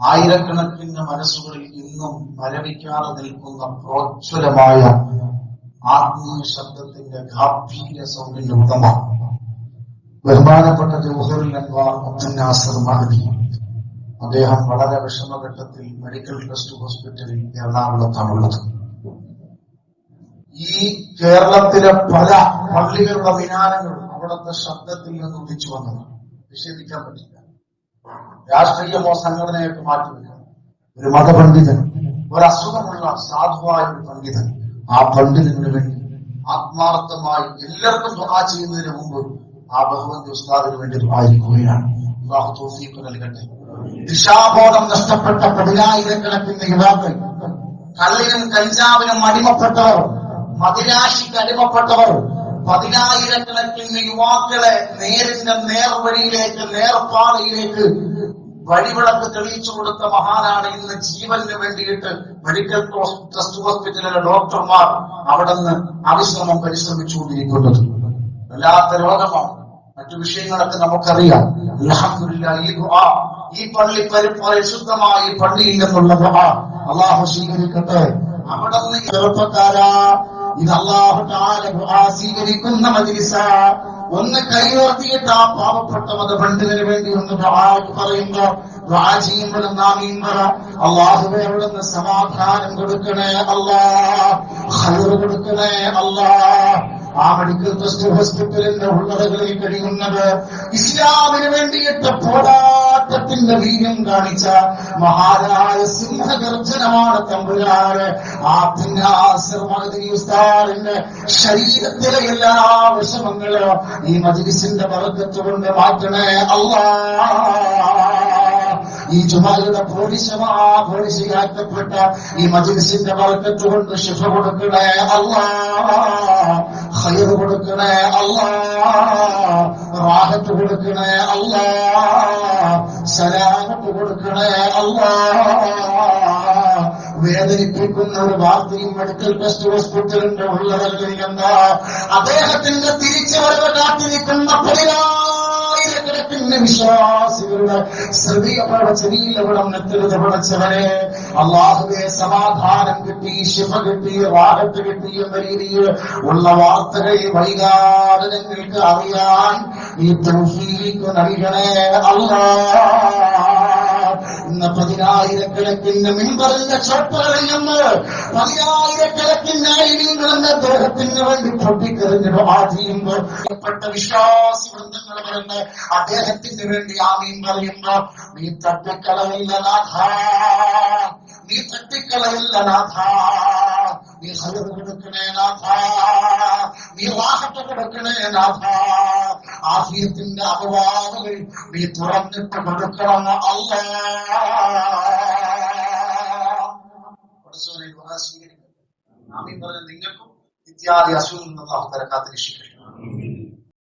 ആയിരക്കണക്കിന് മനസ്സുകളിൽ ഇന്നും മരവിക്കാതെ നിൽക്കുന്ന പ്രോജ്വലമായ ആത്മീയ ശബ്ദത്തിന്റെ ഗാഭീര സൗകര്യ ഉടമ ബഹുമാനപ്പെട്ട ജവഹറിൽ അൻവാർ മഹദി. അദ്ദേഹം വളരെ വിഷമഘട്ടത്തിൽ മെഡിക്കൽ ട്രസ്റ്റ് ഹോസ്പിറ്റലിൽ എറണാകുളത്താണുള്ളത്. ഈ കേരളത്തിലെ പല പള്ളികളുടെ വിനാനങ്ങളും അവിടുത്തെ ശബ്ദത്തിൽ നിന്ന് ഉദിച്ചു വന്നതാണ് നിഷേധിക്കാൻ പറ്റില്ല. രാഷ്ട്രീയമോ സംഘടനയൊക്കെ മാറ്റിവെക്കാം ഒരു മതപണ്ഡിതൻ ഒരു അസുഖമുള്ള സാധുവായ ഒരു പണ്ഡിതൻ ആ പണ്ഡിതന് വേണ്ടി ആത്മാർത്ഥമായി എല്ലാവർക്കും ദുആ ചെയ്യുന്നതിന് മുമ്പ് ആ ഭഗവതി ഉസ്താദിന് വേണ്ടി ദുആയിരിക്കുകയാണ് തൗഫീഖ് നൽകട്ടെ. ദിശാബോധം നഷ്ടപ്പെട്ട പതിനായിരക്കണക്കിന് യുവാക്കൾ കള്ളിനും കഞ്ചാവിനും അടിമപ്പെട്ടവർ മതിരാശിക്ക് അടിമപ്പെട്ടവർ പതിനായിരക്കണക്കിന് യുവാക്കളെ നേരിന്റെ നേർവഴിയിലേക്ക് നേർപ്പാതയിലേക്ക് വഴിവിളക്ക് തെളിയിച്ചു കൊടുത്ത മഹാനാണ് ഇന്ന് ജീവന് വേണ്ടിയിട്ട് മെഡിക്കൽ ട്രസ്റ്റ് ഹോസ്പിറ്റലിലെ ഡോക്ടർമാർ അവിടെ നിന്ന് അവിശ്രമം പരിശ്രമിച്ചുകൊണ്ടിരിക്കുന്നത്. വല്ലാത്ത രോഗമാണ്. മറ്റു വിഷയങ്ങളൊക്കെ നമുക്കറിയാം. ഈ പള്ളി പരി- പരിശുദ്ധമായ പള്ളിയിൽ നിന്നുള്ള അള്ളാഹു സ്വീകരിക്കട്ടെ. അവിടെ നിന്ന് ചെറുപ്പക്കാരാ ഇത് അള്ളാഹു സ്വീകരിക്കുന്ന മജ്ലിസ ഒന്ന് കൈയോർത്തിയിട്ട് ആ പാവപ്പെട്ട മതപണ്ഡിതന് വേണ്ടി ഒന്ന് പറയുമ്പോ ദ്വാ ചെയ്യുമ്പോഴും നാമീൻ പറ അള്ളാഹുവെ അവിടുന്ന് സമാധാനം കൊടുക്കണേ അല്ലാ. ഖൈർ കൊടുക്കണേ അല്ലാ. ആ മെഡിക്കൽ ട്രസ്റ്റ് ഹോസ്പിറ്റലിന്റെ ഉള്ളതകളിൽ കഴിയുന്നത് ഇസ്ലാമിന് വേണ്ടിയിട്ട് പോരാട്ടത്തിന്റെ വീര്യം കാണിച്ച മഹാനായ സിംഹഗർജനമാണ് തമ്പുരാന്. ആ പിന്നാസിന്റെ ശരീരത്തിലെ എല്ലാ വിഷമങ്ങളും ഈ മജിലിസിന്റെ പറക്കത്തുകൊണ്ട് കൊണ്ട് മാറ്റണേ അല്ലാ ഈ ജുമായുടെ പോലീശമാ പോലീശയാക്കപ്പെട്ട ഈ മജിൽസിന്റെ വർക്കത്ത് കൊണ്ട് ശിഫ കൊടുക്കണേ ഹയർ കൊടുക്കണേ അല്ലാ. റാഹത്ത് കൊടുക്കണേ അല്ലാ. സലാമത്ത് കൊടുക്കണേ അല്ലാ. വേദനിപ്പിക്കുന്ന ഒരു വാർത്തയും മെഡിക്കൽ ടെസ്റ്റ് ഹോസ്പിറ്റലിന്റെ ഉള്ളവരിൽ എന്താ? അദ്ദേഹത്തിന്റെ തിരിച്ചു വരവ് കാത്തിരിക്കുന്ന പതിനായിരക്കണക്കിന് വിശ്വാസികളുടെ ശ്രദ്ധയപ്പോടെ ചെറിയിലവിടം എത്തരുത് പടച്ചവനെ? അള്ളാഹുവെ സമാധാനം കിട്ടി ശിഫ കിട്ടി റാഹത്ത് കിട്ടി എന്ന രീതിയിൽ ഉള്ള വാർത്തകൾ വൈകാതെ അറിയാൻ ഈ തൗഫീഖ് നൽകണേ അല്ലാ ഇന്ന് പതിനായിരക്കണക്കിന് മിമ്പറിന്റെ ചോട്ടുകളിൽ നിന്ന് പതിനായിരക്കണക്കിന് അഴിമീങ്ങളുടെ അദ്ദേഹത്തിന് വേണ്ടി പൊട്ടിക്കെറിഞ്ഞിട്ട് ആ ചെയ്യുമ്പോൾ പ്രിയപ്പെട്ട വിശ്വാസി വൃന്ദങ്ങൾ വരുന്ന അദ്ദേഹത്തിന് വേണ്ടി ആ മീൻ പറയുമ്പോ നീ തട്ടിക്കളയില്ല നാഥ നീ തട്ടിക്കളയില്ല നാഥ നീ ഹൈർ കൊടുക്കണേ നാഥ നീ വാഹത്ത് കൊടുക്കണേ നാഥ ആഫിയത്തിന്റെ അപവാദങ്ങൾ നീ തുറന്നിട്ട് കൊടുക്കണം അല്ല സ്വീകരിക്കും. നിങ്ങൾക്കും ഇത്യാദി തല കാത്തിരക്ഷിക്കട്ടെ